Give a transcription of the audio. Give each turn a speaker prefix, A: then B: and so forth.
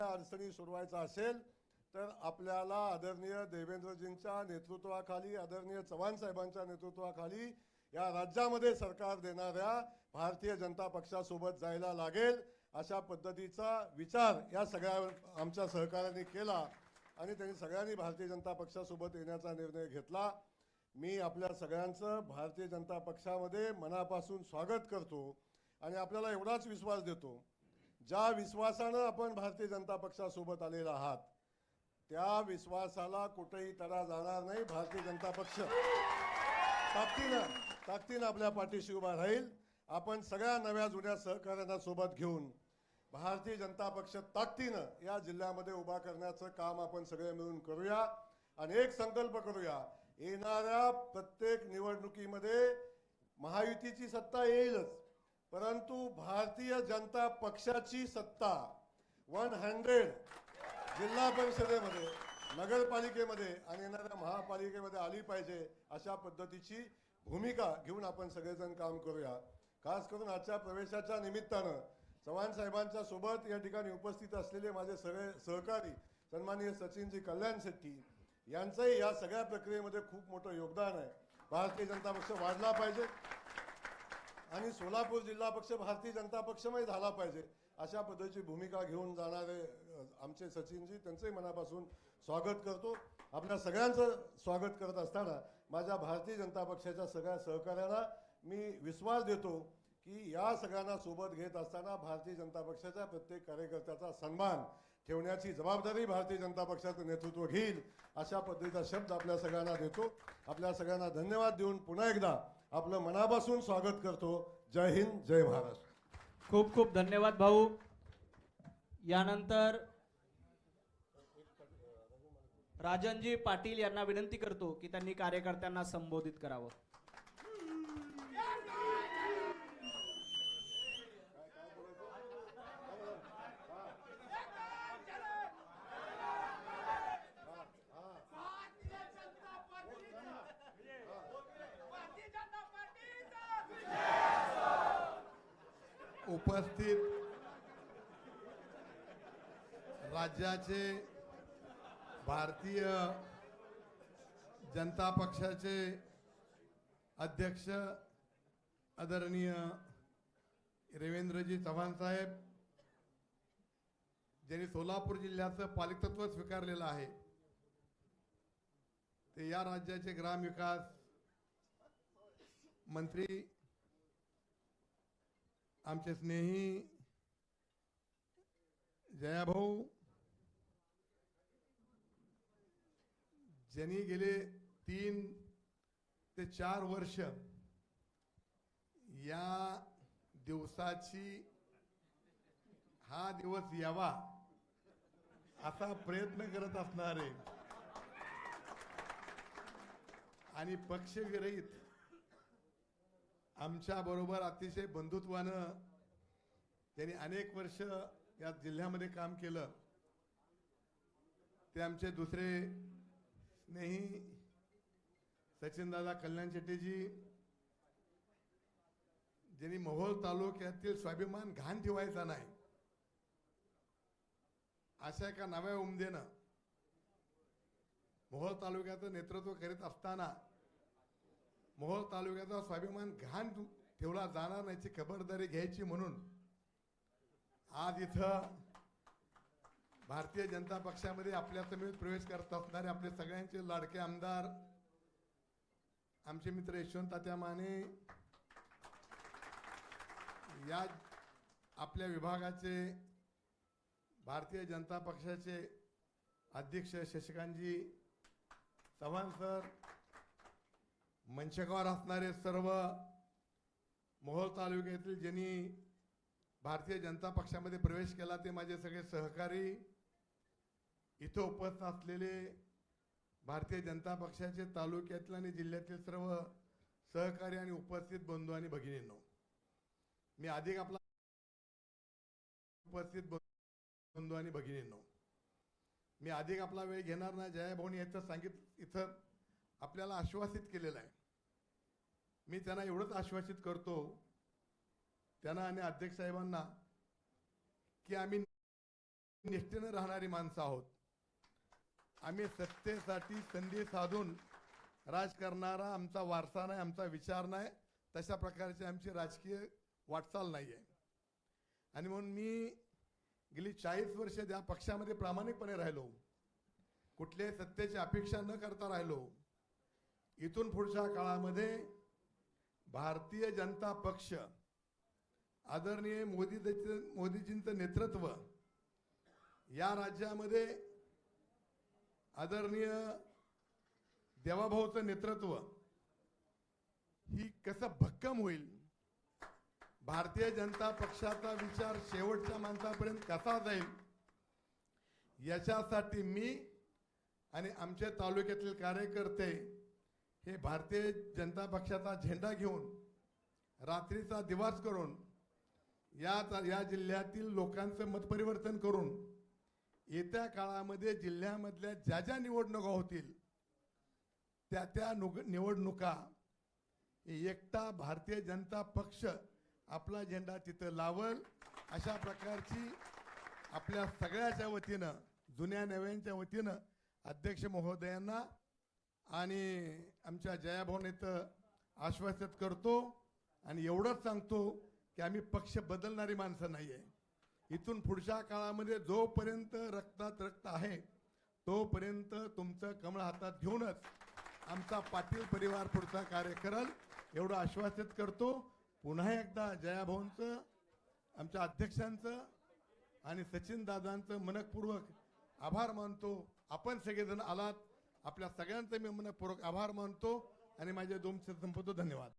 A: अडचणी सोडवायचा असेल तर आपल्याला आदरणीय देवेंद्रजींच्या नेतृत्वाखाली आदरणीय चव्हाण साहेबांच्या नेतृत्वाखाली या राज्यामध्ये सरकार देणाऱ्या भारतीय जनता पक्षासोबत जायला लागेल अशा पद्धतीचा विचार या सगळ्या आमच्या सहकाऱ्यांनी केला आणि त्यांनी सगळ्यांनी भारतीय जनता पक्षासोबत येण्याचा निर्णय घेतला. मी आपल्या सगळ्यांचं भारतीय जनता पक्षामध्ये मनापासून स्वागत करतो आणि आपल्याला एवढाच विश्वास देतो. ज्या विश्वासानं आपण भारतीय जनता पक्षासोबत आलेला आहात त्या विश्वासाला कुठेही तडा जाणार नाही भारतीय जनता पक्ष. ताकदीनं ताकदीनं आपल्या पाठीशी उभा राहील. आपण सगळ्या नव्या जुन्या सहकार्यांना सोबत घेऊन भारतीय जनता पक्ष ताकदीनं या जिल्ह्यामध्ये उभा करण्याचं काम आपण सगळे मिळून करूया. आणि एक संकल्प करूया येणाऱ्या प्रत्येक निवडणुकीमध्ये महायुतीची सत्ता येईलच. परंतु भारतीय जनता पक्षाची सत्ता वन हंड्रेड जिल्हा परिषदेमध्ये नगरपालिकेमध्ये आणि येणाऱ्या महापालिकेमध्ये आली पाहिजे अशा पद्धतीची भूमिका घेऊन आपण सगळेजण काम करूया. खास करून आजच्या प्रवेशाच्या निमित्तानं चव्हाण साहेबांच्या सोबत या ठिकाणी उपस्थित असलेले माझे सगळे सहकारी सन्माननीय सचिनजी कल्याण शेट्टी यांचंही या सगळ्या प्रक्रियेमध्ये खूप मोठं योगदान आहे. भारतीय जनता पक्ष वाढला पाहिजे. आणि सोलापूर जिल्हा पक्ष भारतीय जनता पक्षमय झाला पाहिजे. अशा पद्धतीची भूमिका घेऊन जाणारे आमचे सचिनजी त्यांचंही मनापासून स्वागत करतो. आपल्या सगळ्यांचं स्वागत करत असताना माझ्या भारतीय जनता पक्षाच्या सगळ्या सहकार्यांना मी विश्वास देतो की या सगळ्यांना सोबत घेत असताना भारतीय जनता पक्षाच्या प्रत्येक कार्यकर्त्याचा सन्मान ठेवण्याची जबाबदारी भारतीय जनता पक्षाचं नेतृत्व घेईल अशा पद्धतीचा शब्द आपल्या सगळ्यांना देतो. आपल्या सगळ्यांना धन्यवाद देऊन पुन्हा एकदा आपलं मनापासून स्वागत करतो. जय हिंद जय महाराष्ट्र.
B: खूप खूप धन्यवाद भाऊ. यानंतर राजनजी पाटील यांना विनंती करतो की त्यांनी कार्यकर्त्यांना संबोधित करावं.
C: उपस्थित राज्याचे भारतीय जनता पक्षाचे अध्यक्ष आदरणीय रेवेंद्रजी चव्हाण साहेब ज्यांनी सोलापूर जिल्ह्याचं पालिकत्व स्वीकारलेलं आहे ते या राज्याचे ग्रामविकास मंत्री आमचे स्नेही जयाभाऊ ज्यांनी गेले तीन ते चार वर्ष या दिवसाची हा दिवस यावा असा प्रयत्न करत असणारे आणि पक्षविरहित आमच्या बरोबर अतिशय बंधुत्वानं त्यांनी अनेक वर्ष या जिल्ह्यामध्ये काम केलं. ते आमचे दुसरे स्नेही सचिनदादा कल्याण शेट्टीजी ज्यांनी मोहोळ तालुक्यातील स्वाभिमान घाण ठेवायचा नाही अशा एका नव्या उमदेनं मोहोळ तालुक्याचं नेतृत्व करीत असताना मोहोळ तालुक्याचा स्वाभिमान घाण ठेवला जाणार नाहीची खबरदारी घ्यायची म्हणून आज इथं भारतीय जनता पक्षामध्ये आपल्या समेत प्रवेश करत असणारे आपले सगळ्यांचे लाडके आमदार आमचे मित्र यशवंत तात्या माने या आपल्या विभागाचे भारतीय जनता पक्षाचे अध्यक्ष शशिकांतजी चव्हाण सर मंचकावर असणारे सर्व मोहोळ तालुक्यातील ज्यांनी भारतीय जनता पक्षामध्ये प्रवेश केला ते माझे सगळे सहकारी इथं उपस्थित असलेले भारतीय जनता पक्षाचे तालुक्यातील आणि जिल्ह्यातील सर्व सहकारी आणि उपस्थित बंधू आणि भगिनींनो मी अधिक आपला उपस्थित बंधू आणि भगिनींनो मी अधिक आपला वेळ घेणार नाही. जयाभाऊनी याचं सांगित इथं आपल्याला आश्वासित केलेलं आहे. मी त्यांना एवढंच आश्वासित करतो त्यांना आणि अध्यक्ष साहेबांना की आम्ही निष्ठेनं राहणारी माणसं आहोत. आम्ही सत्तेसाठी संधी साधून राज करणारा आमचा वारसा नाही आमचा विचार नाही तशा प्रकारची आमची राजकीय वाटचाल नाही आहे आणि म्हणून मी गेली चाळीस वर्ष त्या पक्षामध्ये प्रामाणिकपणे राहिलो कुठल्याही सत्तेची अपेक्षा न करता राहिलो इथून पुढच्या काळामध्ये भारतीय जनता पक्ष आदरणीय मोदी मोदीजींचं नेतृत्व या राज्यामध्ये आदरणीय देवाभाऊचं नेतृत्व ही कसं भक्कम होईल? भारतीय जनता पक्षाचा विचार शेवटच्या माणसापर्यंत कसा जाईल? याच्यासाठी मी आणि आमच्या तालुक्यातील कार्यकर्ते हे भारतीय जनता पक्षाचा झेंडा घेऊन रात्रीचा दिवास करून या या जिल्ह्यातील लोकांचं मतपरिवर्तन करून येत्या काळामध्ये जिल्ह्यामधल्या ज्या ज्या निवडणुका होतील त्या त्या नुग निवडणुका एकटा भारतीय जनता पक्ष आपला झेंडा तिथं लावल अशा प्रकारची आपल्या सगळ्याच्या वतीनं जुन्या नव्यांच्या वतीनं अध्यक्ष महोदयांना आणि आमच्या जयाभाऊने इथं आश्वासित करतो आणि एवढंच सांगतो की आम्ही पक्ष बदलणारी माणसं नाही आहे इथून पुढच्या काळामध्ये जोपर्यंत रक्तात रक्त आहे तोपर्यंत तुमचं कमळ हातात घेऊनच आमचा पाटील परिवार पुढचा कार्य करल एवढं आश्वासित करतो. पुन्हा एकदा जयाभाऊंचं आमच्या अध्यक्षांचं आणि सचिन दादांचं मनपूर्वक आभार मानतो. आपण सगळेजण आलात. आपल्या सगळ्यांचं मी मनपूर्वक आभार मानतो आणि माझे दोन शब्द संपवतो. धन्यवाद.